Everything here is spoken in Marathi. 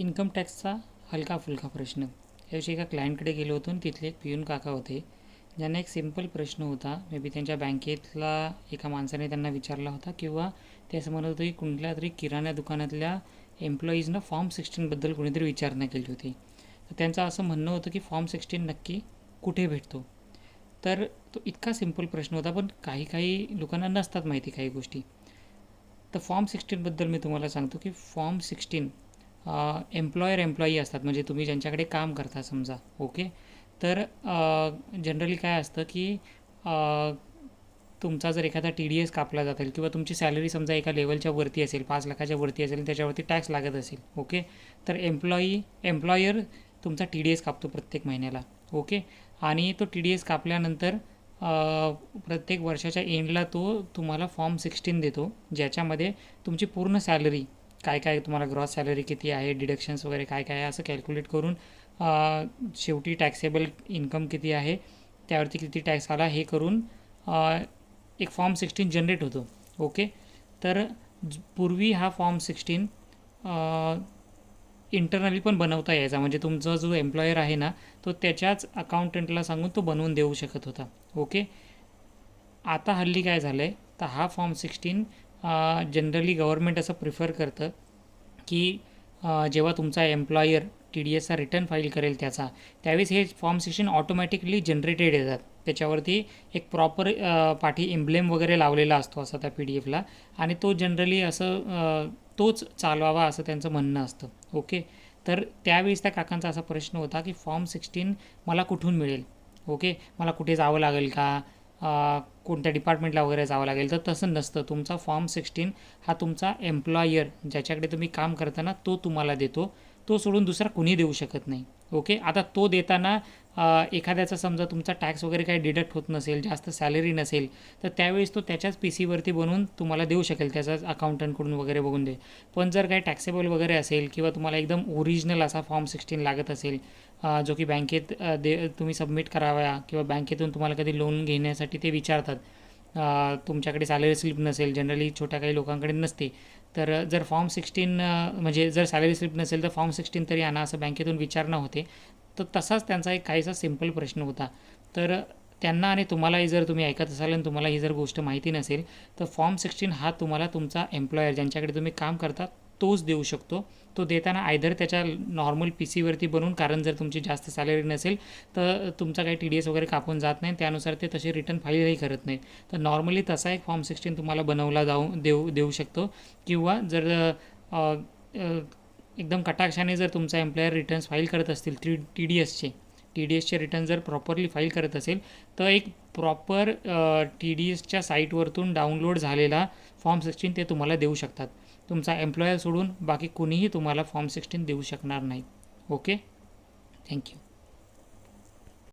इन्कम टॅक्सचा हलका फुलका प्रश्न. याविषयी एका क्लायंटकडे गेलो होतो आणि तिथले एक पियून काका होते. ज्यांना एक सिंपल प्रश्न होता. मे बी त्यांच्या बँकेतला एका माणसाने त्यांना विचारला होता किंवा ते असं म्हणत होते की कुठल्या तरी किराणा दुकानातल्या एम्प्लॉईजनं फॉर्म सिक्स्टीनबद्दल कोणीतरी विचारणा केली होती. तर त्यांचं असं म्हणणं होतं की फॉर्म सिक्स्टीन नक्की कुठे भेटतो? तर तो इतका सिंपल प्रश्न होता पण काही काही लोकांना नसतात माहिती काही गोष्टी. तर फॉर्म सिक्स्टीनबद्दल मी तुम्हाला सांगतो की फॉर्म सिक्स्टीन एम्प्लॉयर एम्प्लॉई असतात. म्हणजे तुम्ही ज्यांच्याकडे काम करता समजा ओके तर जनरली काय असतं की तुमचा जर एखादा टी डी एस कापला जातील किंवा तुमची सॅलरी समजा एका लेवलच्या वरती असेल पाच लाखाच्या वरती असेल त्याच्यावरती टॅक्स लागत असेल ओके तर एम्प्लॉई एम्प्लॉयर तुमचा टी डी एस कापतो प्रत्येक महिन्याला ओके आणि तो टी डी एस कापल्यानंतर प्रत्येक वर्षाच्या एंडला तो तुम्हाला फॉर्म सिक्स्टीन देतो ज्याच्यामध्ये तुमची पूर्ण सॅलरी काय काय तुम्हाला ग्रॉस सॅलरी किती आहे डिडक्शन्स वगैरे काय काय आहे असं कॅल्क्युलेट करून शेवटी टॅक्सेबल इन्कम किती आहे त्यावरती किती टॅक्स आला हे करून एक फॉर्म सिक्स्टीन जनरेट होतो. ओके तर ज- पूर्वी हा फॉर्म सिक्स्टीन इंटरनली पण बनवता यायचा. म्हणजे तुमचा जो एम्प्लॉयर आहे ना तो त्याच्याच अकाउंटंटला सांगून तो बनवून देऊ शकत होता. ओके आता हल्ली काय झालं आहे तर हा फॉर्म सिक्स्टीन जनरली गव्हर्मेंट असं प्रिफर करतं की जेव्हा तुमचा एम्प्लॉयर टी डी एसचा रिटर्न फाईल करेल त्याचा त्यावेळेस हे फॉर्म सेक्शन ऑटोमॅटिकली जनरेटेड येतात. त्याच्यावरती एक प्रॉपर पाठी एम्ब्लेम वगैरे लावलेला असतो असा त्या पी डी एफला आणि तो जनरली असं तोच चालवावा असं त्यांचं म्हणणं असतं. ओके? तर त्यावेळेस त्या काकांचा असा प्रश्न होता की फॉर्म सिक्स्टीन मला कुठून मिळेल? ओके? मला कुठे जावं लागेल का? कोणत्या डिपार्टमेंटला वगैरे जावं लागेल? तर तसं नसतं. तुमचा फॉर्म सिक्स्टीन हा तुमचा एम्प्लॉयर ज्याच्याकडे तुम्ही काम करताना तो तुम्हाला देतो. तो सोडून दुसरा कुणी देऊ शकत नाही. ओके आता तो देताना एखाद्याचा समजा तुमचा टॅक्स वगैरे काही डिडक्ट होत नसेल जास्त सॅलरी नसेल तर त्यावेळेस तो त्याच्याच पी सीवरती बनवून तुम्हाला देऊ शकेल त्याचाच अकाउंटंटकडून वगैरे बघून दे. पण जर काही टॅक्सेबल वगैरे असेल किंवा तुम्हाला एकदम ओरिजिनल असा फॉर्म सिक्स्टीन लागत असेल जो की बँकेत दे तुम्ही सबमिट करावा किंवा बँकेतून तुम्हाला कधी लोन घेण्यासाठी ते विचारतात तुमच्याकडे सॅलरी स्लिप नसेल जनरली छोट्या काही लोकांकडे नसते. तर जर फॉर्म सिक्स्टीन म्हणजे जर सॅलरी स्लिप नसेल तर फॉर्म सिक्स्टीन तरी आणा असं बँकेतून विचारणं होते. तर तसाच त्यांचा एक काहीसा सिंपल प्रश्न होता. तर त्यांना आणि तुम्हालाही जर तुम्ही ऐकत असाल आणि तुम्हाला ही जर गोष्ट माहिती नसेल तर फॉर्म सिक्स्टीन हा तुम्हाला तुमचा एम्प्लॉयर ज्यांच्याकडे तुम्ही काम करता तोच देऊ शकतो. तो देताना आयदर त्याच्या नॉर्मल पी सीवरती बनवून कारण जर तुमची जास्त सॅलरी नसेल तर तुमचा काही टी डी एस वगैरे कापून जात नाही. त्यानुसार ते तसे रिटर्न फाईलही करत नाही. तर नॉर्मली तसा एक फॉर्म सिक्स्टीन तुम्हाला बनवला जाऊ देऊ देऊ शकतो. किंवा जर एकदम कटाक्षाने जर तुमचा एम्प्लॉयर रिटर्न्स फाईल करत असतील थ्री टी डी एसचे टी डी एसचे रिटर्न जर प्रॉपरली फाईल करत असेल तर एक प्रॉपर टी डी एसच्या साईटवरतून डाउनलोड झालेला फॉर्म सिक्स्टीन ते तुम्हाला देऊ शकतात. तुमचा एम्प्लॉयर सोडून बाकी कुणीही तुम्हाला फॉर्म सिक्स्टीन देऊ शकणार नाही ओके थँक्यू